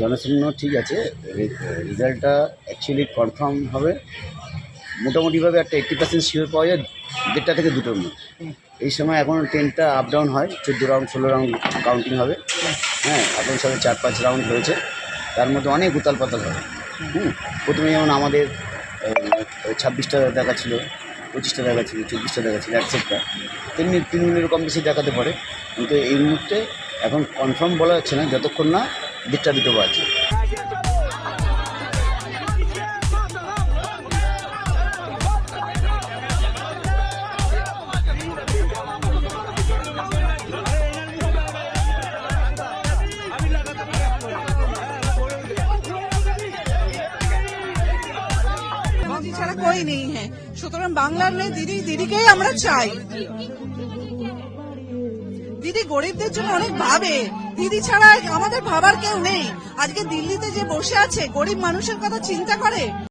জনশূন্য ঠিক আছে রেজাল্টটা অ্যাকচুয়ালি কনফার্ম হবে। মোটামুটিভাবে একটা এইট্টি পার্সেন্ট শিওর পাওয়া যায়, দেড়টা থেকে দুটোর মধ্যে। এই সময় এখন ট্রেনটা আপ ডাউন হয়, চোদ্দ রাউন্ড ষোলো রাউন্ড কাউন্টিং হবে। হ্যাঁ এখন সবে চার, পাঁচ রাউন্ড হয়েছে। তার মধ্যে অনেক উতাল পাতাল হবে। হুম, প্রথমে যেমন আমাদের ছাব্বিশটা দেখা ছিল, পঁচিশটা দেখা ছিল, চব্বিশটা দেখা ছিল অ্যাকসেপ্টটা তেমনি তৃণমূলের কম বেশি দেখাতে পারে। কিন্তু এই মুহূর্তে এখন কনফার্ম বলা যাচ্ছে না, যতক্ষণ না দেড়টা দুটো বাজে ছাড়া কই নেই হ্যাঁ। সুতরাং বাংলার মেয়ে দিদি দিদিকেই আমরা চাই। দিদি গরিবদের জন্য অনেক ভাবে। দিদি ছাড়া আমাদের ভাবার কেউ নেই। আজকে দিল্লিতে যে বসে আছে, গরিব মানুষের কথা চিন্তা করে।